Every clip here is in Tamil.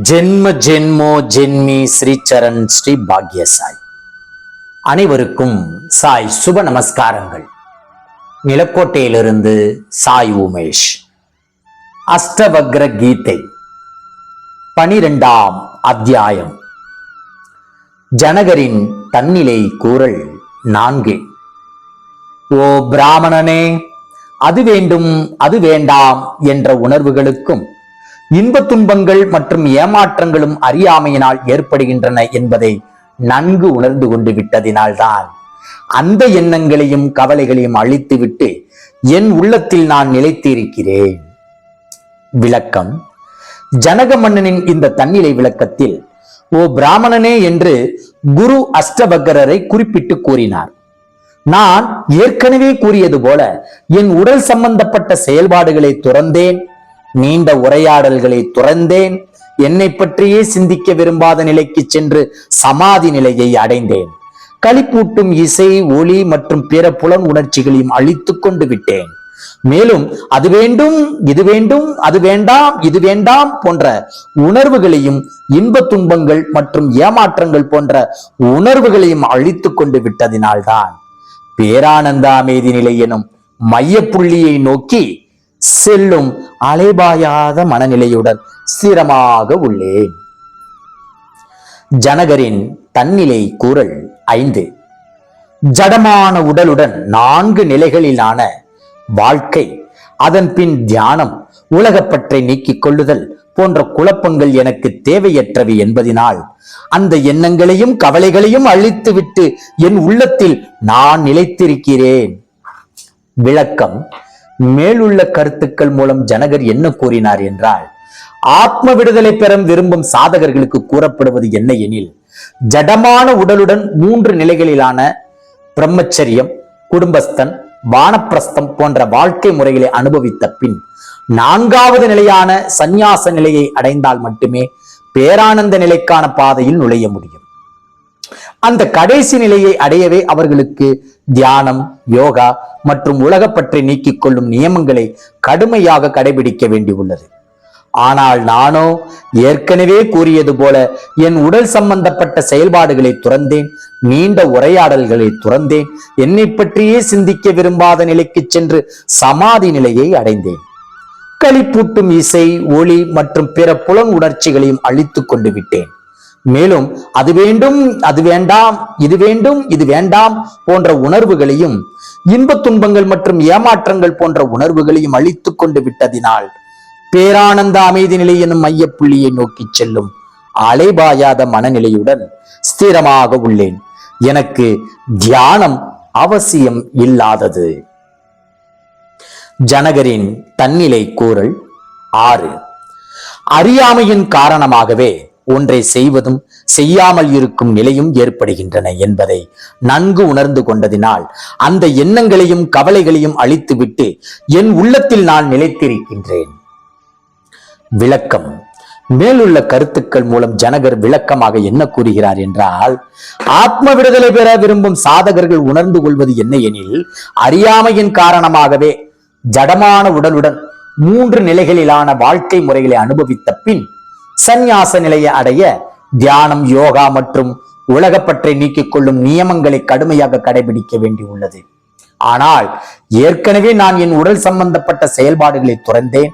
ஜென்ம ஜென்மோ ஜென்மி ஸ்ரீ சரண் ஸ்ரீ பாக்ய சாய் அனைவருக்கும் சாய் சுப நமஸ்காரங்கள். நிலக்கோட்டையிலிருந்து சாய் உமேஷ். அஷ்டவக்ர கீதை. பனிரெண்டாம் அத்தியாயம். ஜனகரின் தன்னிலை கூறல் நான்கு. ஓ பிராமணனே அது வேண்டும் அது வேண்டாம் என்ற உணர்வுகளுக்கும் இன்பத் துன்பங்கள் மற்றும் ஏமாற்றங்களும் அறியாமையினால் ஏற்படுகின்றன என்பதை நன்கு உணர்ந்து கொண்டு விட்டதினால்தான் அந்த எண்ணங்களையும் கவலைகளையும் அழித்துவிட்டு என் உள்ளத்தில் நான் நிலைத்திருக்கிறேன். விளக்கம். ஜனக மன்னனின் இந்த தன்னிலை விளக்கத்தில் ஓ பிராமணனே என்று குரு அஷ்டபக்கரரை குறிப்பிட்டு கூறினார். நான் ஏற்கனவே கூறியது போல என் உடல் சம்பந்தப்பட்ட செயல்பாடுகளை துறந்தேன் நீண்ட உரையாடல்களை துறந்தேன். என்னை பற்றியே சிந்திக்க விரும்பாத நிலைக்கு சென்று சமாதி நிலையை அடைந்தேன். களிப்பூட்டும் இசை ஒளி மற்றும் பிற புலன் உணர்ச்சிகளையும் அழித்துக் கொண்டு விட்டேன். மேலும் அது வேண்டும் இது வேண்டும் அது வேண்டாம் இது வேண்டாம் போன்ற உணர்வுகளையும் இன்ப துன்பங்கள் மற்றும் ஏமாற்றங்கள் போன்ற உணர்வுகளையும் அழித்துக் கொண்டு விட்டதினால்தான் பேரானந்த அமைதி நிலை எனும் மையப்புள்ளியை நோக்கி செல்லும் அலைபாயாத மனநிலையுடன் ஸ்திரமாக உள்ளேன் ஜனகரின் தன்னிலை கூறல் ஐந்து. ஜடமான உடலுடன் நான்கு நிலைகளிலான வாழ்க்கை அதன் பின் தியானம் உலகப்பற்றை நீக்கிக் கொள்ளுதல் போன்ற குழப்பங்கள் எனக்கு தேவையற்றவை என்பதினால் அந்த எண்ணங்களையும் கவலைகளையும் அழித்துவிட்டு என் உள்ளத்தில் நான் நிலைத்திருக்கிறேன். விளக்கம் மேலுள்ள கருத்துக்கள் மூலம் ஜனகர் என்ன கூறினார் என்றால் ஆத்ம விடுதலை பெற விரும்பும் சாதகர்களுக்கு கூறப்படுவது என்ன எனில் ஜடமான உடலுடன் மூன்று நிலைகளிலான பிரம்மச்சரியம் குடும்பஸ்தன் வானப்பிரஸ்தம் போன்ற வாழ்க்கை முறைகளை அனுபவித்த பின் நான்காவது நிலையான சந்நியாச நிலையை அடைந்தால் மட்டுமே பேரானந்த நிலைக்கான பாதையில் நுழைய முடியும். அந்த கடைசி நிலையை அடையவே அவர்களுக்கு தியானம் யோகா மற்றும் உலகப்பற்றை நீக்கிக் கொள்ளும் நியமங்களை கடுமையாக கடைபிடிக்க வேண்டியுள்ளது. ஆனால் நானோ ஏற்கனவே கூறியது போல என் உடல் சம்பந்தப்பட்ட செயல்பாடுகளை துறந்தேன் நீண்ட உரையாடல்களை துறந்தேன் என்னை பற்றியே சிந்திக்க விரும்பாத நிலைக்கு சென்று சமாதி நிலையை அடைந்தேன். களிப்பூட்டும் இசை ஒளி மற்றும் பிற புலன் உணர்ச்சிகளையும் அழித்துக் கொண்டு விட்டேன். மேலும் அது வேண்டும் அது வேண்டாம் இது வேண்டும் இது வேண்டாம் போன்ற உணர்வுகளையும் இன்பத் துன்பங்கள் மற்றும் ஏமாற்றங்கள் போன்ற உணர்வுகளையும் அழித்துக் கொண்டு விட்டதினால் பேரானந்த அமைதி நிலை எனும் மையப்புள்ளியை நோக்கி செல்லும் அலைபாயாத மனநிலையுடன் ஸ்திரமாக உள்ளேன். எனக்கு தியானம் அவசியம் இல்லாதது. ஜனகரின் தன்னிலை கூறல் ஆறு. அறியாமையின் காரணமாகவே ஒன்றை செய்வதும் செய்யாமல் இருக்கும் நிலையும் ஏற்படுகின்றன என்பதை நன்கு உணர்ந்து கொண்டதினால் அந்த எண்ணங்களையும் கவலைகளையும் அழித்துவிட்டு என் உள்ளத்தில் நான் நிலைத்திருக்கின்றேன். விளக்கம். மேலுள்ள கருத்துக்கள் மூலம் ஜனகர் விளக்கமாக என்ன கூறுகிறார் என்றால் ஆத்ம விடுதலை பெற விரும்பும் சாதகர்கள் உணர்ந்து கொள்வது என்ன எனில் அறியாமையின் காரணமாகவே ஜடமான உடலுடன் மூன்று நிலைகளிலான வாழ்க்கை முறைகளை அனுபவித்த பின் சந்நியாச நிலையை அடைய தியானம் யோகா மற்றும் உலகப்பற்றை நீக்கிக் கொள்ளும் நியமங்களை கடுமையாக கடைபிடிக்க வேண்டியுள்ளது ஆனால் ஏற்கனவே நான் என் உடல் சம்பந்தப்பட்ட செயல்பாடுகளை துறந்தேன்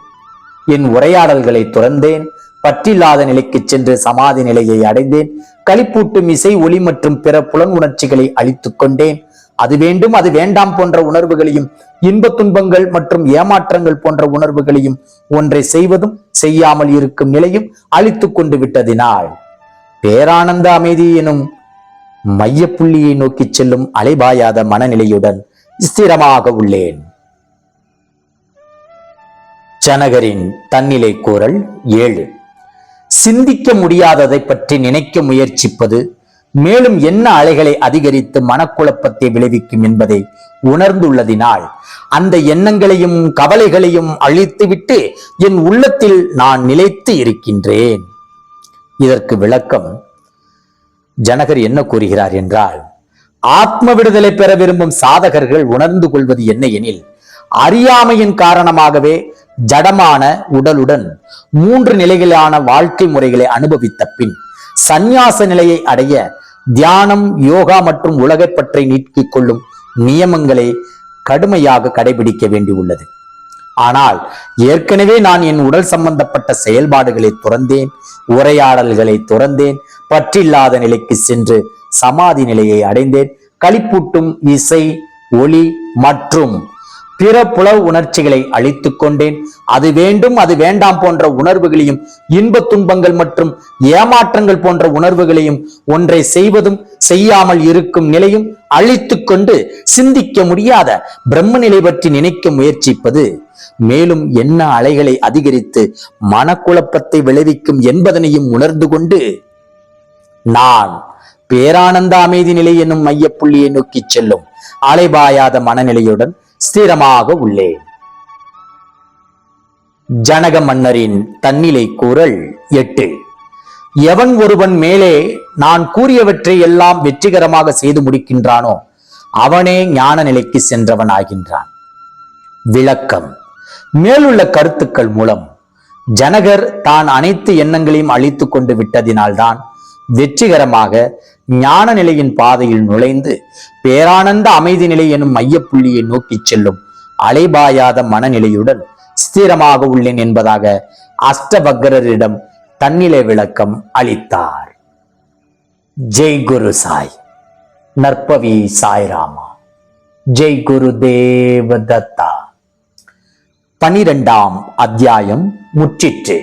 என் உரையாடல்களை துறந்தேன் பற்றில்லாத நிலைக்கு சென்று சமாதி நிலையை அடைந்தேன் களிப்பூட்டும் இசை ஒளி மற்றும் பிற புலன் உணர்ச்சிகளை அழித்துக் கொண்டேன் அது வேண்டும் அது வேண்டாம் போன்ற உணர்வுகளையும் இன்பத் துன்பங்கள் மற்றும் ஏமாற்றங்கள் போன்ற உணர்வுகளையும் ஒன்றை செய்வதும் செய்யாமல் இருக்கும் நிலையும் அழித்துக் கொண்டு விட்டதினால். பேரானந்த அமைதி எனும் மையப்புள்ளியை நோக்கி செல்லும் அலைபாயாத மனநிலையுடன் ஸ்திரமாக உள்ளேன். ஜனகரின் தன்னிலை கூறல் ஏழு. சிந்திக்க முடியாததை பற்றி நினைக்க முயற்சிப்பது மேலும் என்ன அலைகளை அதிகரித்து மனக்குழப்பத்தை விளைவிக்கும் என்பதை உணர்ந்துள்ளதினால் அந்த எண்ணங்களையும் கவலைகளையும் அழித்துவிட்டு என் உள்ளத்தில் நான் நிலைத்து இருக்கின்றேன். இதற்கு விளக்கம் ஜனகர் என்ன கூறுகிறார் என்றால் ஆத்ம விடுதலை பெற விரும்பும் சாதகர்கள் உணர்ந்து கொள்வது என்ன எனில் அறியாமையின் காரணமாகவே ஜடமான உடலுடன் மூன்று நிலைகளான வாழ்க்கை முறைகளை அனுபவித்த பின் சந்நியாச நிலையை அடைய தியானம் யோகா மற்றும் உலகைப் பற்றி நீக்கிக் கொள்ளும் நியமங்களை கடுமையாக கடைபிடிக்க வேண்டியுள்ளது. ஆனால் ஏற்கனவே நான் என் உடல் சம்பந்தப்பட்ட செயல்பாடுகளை துறந்தேன் உரையாடல்களை துறந்தேன் பற்றில்லாத நிலைக்கு சென்று சமாதி நிலையை அடைந்தேன் களிப்பூட்டும் இசை ஒளி மற்றும் பிற புல உணர்ச்சிகளை அழித்துக் கொண்டேன். அது வேண்டும் அது வேண்டாம் போன்ற உணர்வுகளையும் இன்பத் துன்பங்கள் மற்றும் ஏமாற்றங்கள் போன்ற உணர்வுகளையும் ஒன்றை செய்வதும் செய்யாமல் இருக்கும் நிலையும் அழித்துக் கொண்டு சிந்திக்க முடியாத பிரம்ம நிலை பற்றி நினைக்க முயற்சிப்பது. மேலும் என்ன அலைகளை அதிகரித்து மனக்குழப்பத்தை விளைவிக்கும் என்பதனையும் உணர்ந்து கொண்டு நான் பேரானந்த அமைதி நிலை என்னும் மையப்புள்ளியை நோக்கி செல்லும். அலைபாயாத மனநிலையுடன் ஸ்திரமாக உள்ளேன் ஜனக மன்னரின் தன்னிலை கூறல் எட்டு. எவன் ஒருவன் மேலே நான் கூறியவற்றை எல்லாம் வெற்றிகரமாக செய்து முடிக்கின்றானோ அவனே ஞான நிலைக்கு சென்றவன் ஆகின்றான் விளக்கம். மேலுள்ள கருத்துக்கள் மூலம் ஜனகர் தான் அனைத்து எண்ணங்களையும் அழித்துக் கொண்டு விட்டதினால்தான் வெற்றிகரமாக ஞான நிலையின் பாதையில் நுழைந்து பேரானந்த அமைதி நிலை எனும் மையப்புள்ளியை நோக்கிச் செல்லும் அலைபாயாத மனநிலையுடன் ஸ்திரமாக உள்ளேன் என்பதாக அஷ்டபக்ரரிடம் தன்னிலை விளக்கம் அளித்தார். ஜெய் குரு சாய். நற்பவி சாய்ராமா. ஜெய் குரு தேவதத்தா. பனிரெண்டாம் அத்தியாயம் முற்றிற்று.